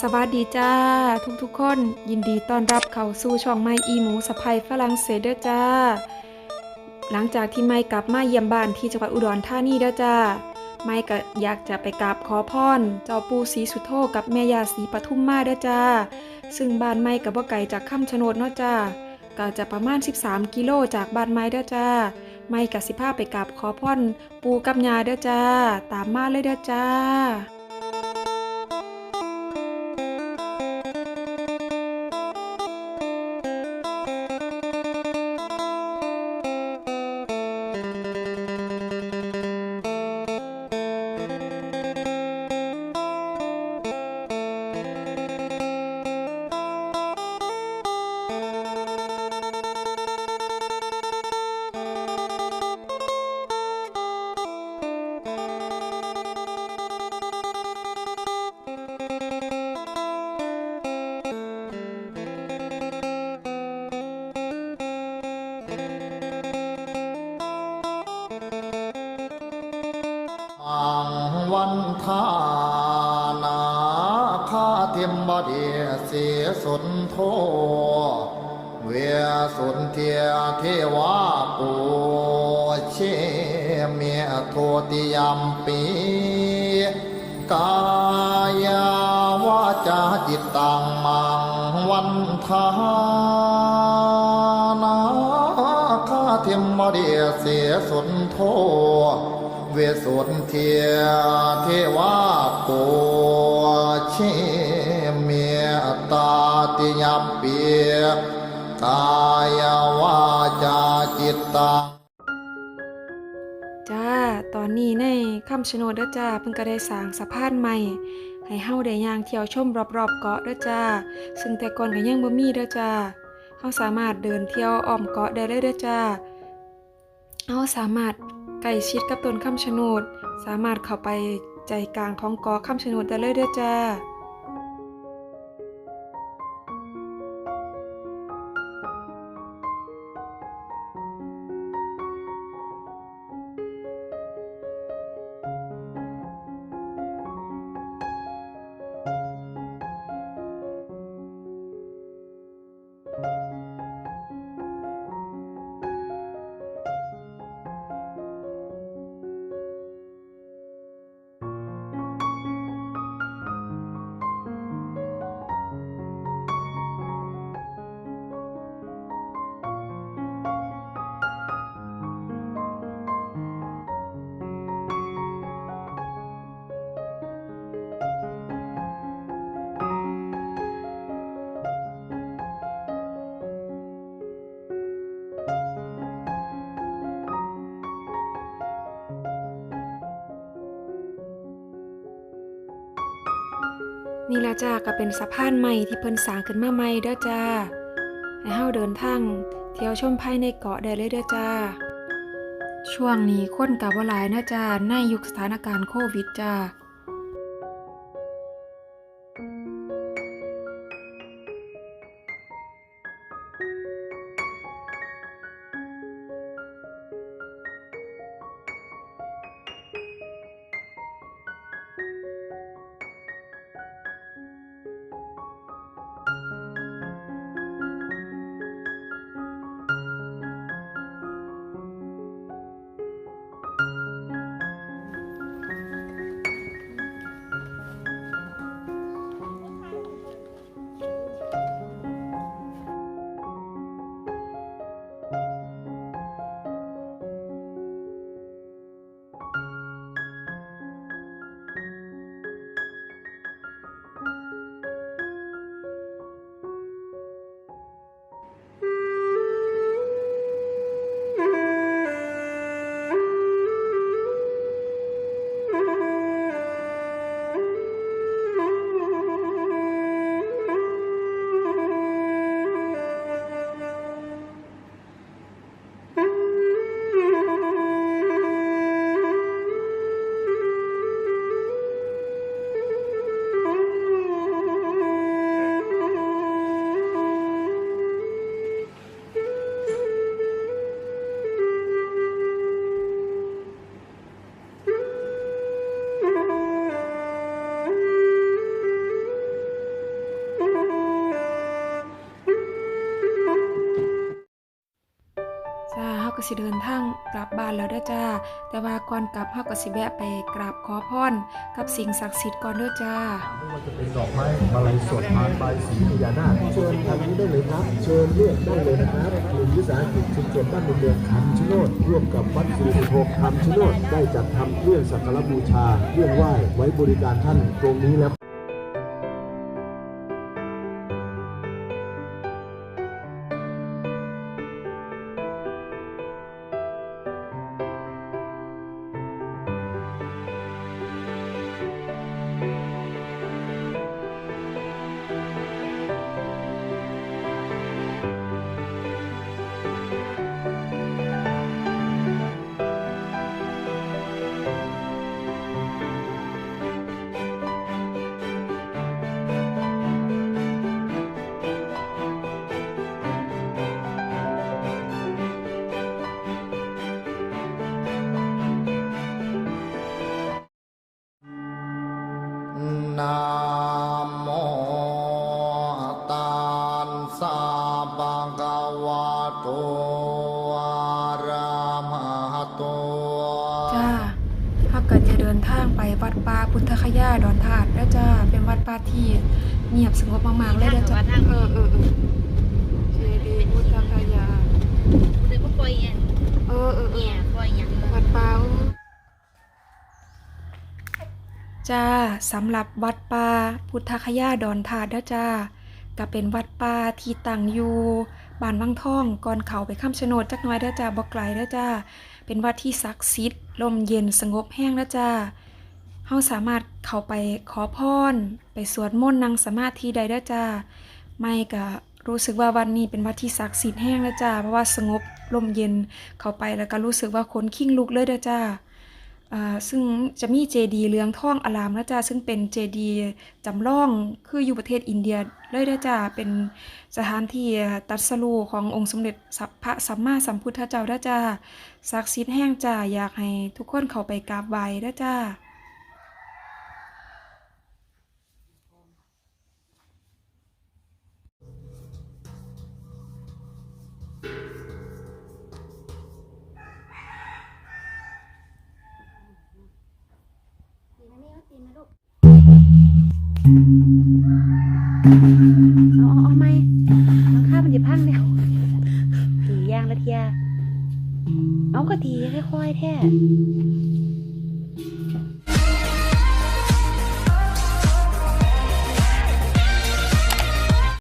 สวัสดีจ้าทุกทุกๆคน ยินดีต้อนรับเข้าสู่ช่องไม้อีหมูสะพายฝรั่งเศสเด้อจ้า หลังจากที่ไม้กลับมาเยี่ยมบ้านที่จังหวัดอุดรธานีเด้อจ้า ไม้ก็อยากจะไปกราบขอพรเจ้าปู่ศรีสุโธกับแม่ยาศรีปทุมมาเด้อจ้า ซึ่งบ้านไม้กับบ่าไก่จากคำชะโนดเนาะจ้าก็จะประมาณ 13 กิโลจากบ้านไม้เด้อจ้า ไม้กับสิพาไปกราบขอพรปู่กับยาเด้อจ้า ตามมาเลยเด้อจ้า ทานาคาเทียมบดีเสียสุนโทเวียสุนเทียเทวาปูเชเมียโทติยมปีกายาวาจาจิตตังมังวันทานาคาเทียมบดีเสียสุนโท วสสุทียเทวาปูเชเมตาติยมเปียกายวาจาจิตตังจ้า ตอนนี้ในคำชะโนดเด้อจ้าเพิ่งก็ได้สร้างสะพานใหม่ ให้เฮาได้ย่างเที่ยวชมรอบๆเกาะเด้อจ้า ซึ่งแต่ก่อนก็ยังบ่มีเด้อจ้าเฮาสามารถเดินเที่ยวอ้อมเกาะได้เลยเด้อจ้าเฮาสามารถ ใกล้ชิดกับต้นคำชะโนด สามารถเข้าไปใจกลางของกอคำชะโนดได้เลยเด้อจ้า นี่ละจ้าก็เป็นสะพานใหม่ที่เพิ่นสร้างขึ้นมาใหม่เด้อจ้าให้เฮาเดินทางเที่ยวชมภายในเกาะได้เลยเด้อจ้า ช่วงนี้คนกับว่าหลายนะจ้าในยุคสถานการณ์โควิดจ้า ก็สิเดินทางกลับบ้านแล้วเด้อจ้า แต่ว่าก่อนกลับเฮาก็สิแวะไปกราบขอพรกับสิ่งศักดิ์สิทธิ์ก่อนเด้อจ้า ไม่ว่าจะเป็นดอกไม้มาลัยสดพานใบายสีพญานาคเชิญทางนี้ได้เลยครับเชิญเลือกได้เลยนะครับกลุ่มวิสาหกิจชุมชนบ้านเมืองคำชะโนดร่วมกับวัดสิริโภคคำชะโนดได้จัดทำเครื่องสักการบูชาเครื่องไหว้ไว้บริการท่านตรงนี้แล้ว โตอะระหะโต จ้าถ้าเกิดจะเดินทางไปวัดป่าพุทธคยาดอนธาตุแล้วจ้า เป็นวัดป่าที่เงียบสงบมากๆเลยเด้อจ้าเออเออเออเจดีย์พุทธคยาหรือว่าปล่อยอันเออเออเอเนี่อยปล่อยอย่างวัดป่าจ้าสำหรับวัดป่าพุทธคยาดอนธาตุเด้อจ้าก็เป็นวัดป่าที่ตั้งอยู่ บ้านวังท่องก่อนเขาไปข้ามชะโนดจักน่อยเด้อจ้าบ่ไกลเด้อจ้าเป็นวัดที่ศักดิ์สิทธิ์ลมเย็นสงบแห้งเด้อจ้าเฮาสามารถเข้าไปขอพร ไปสวดมนต์นั่งสมาธิได้เด้อจ้าไม่ก็รู้สึกว่าวันนี้เป็นวัดที่ศักดิ์สิทธิ์แห้งแล้วจ้าเพราะว่าสงบลมเย็นเข้าไปแล้วก็รู้สึกว่าขนขิ้งลุกเลยเด้อจ้า ซึ่งจะมีเจดีเหลืองท่องอลามนะจ้าซึ่งเป็นเจดีจำลองคืออยู่ประเทศอินเดียเลยเด้จ้าเป็นสถานที่ตัดสรูขององค์สมเด็จสัพพะสัมมาสัมพุทธเจ้าเด้จ้าศักดิ์สิทธิ์แห้งจ้าอยากให้ทุกคนเข้าไปกราบไหว้เด้จ้า เอาเอาไหมหลังคามันจะพังแล้วถีย่างละเทียเอากระถีค่อยๆแท้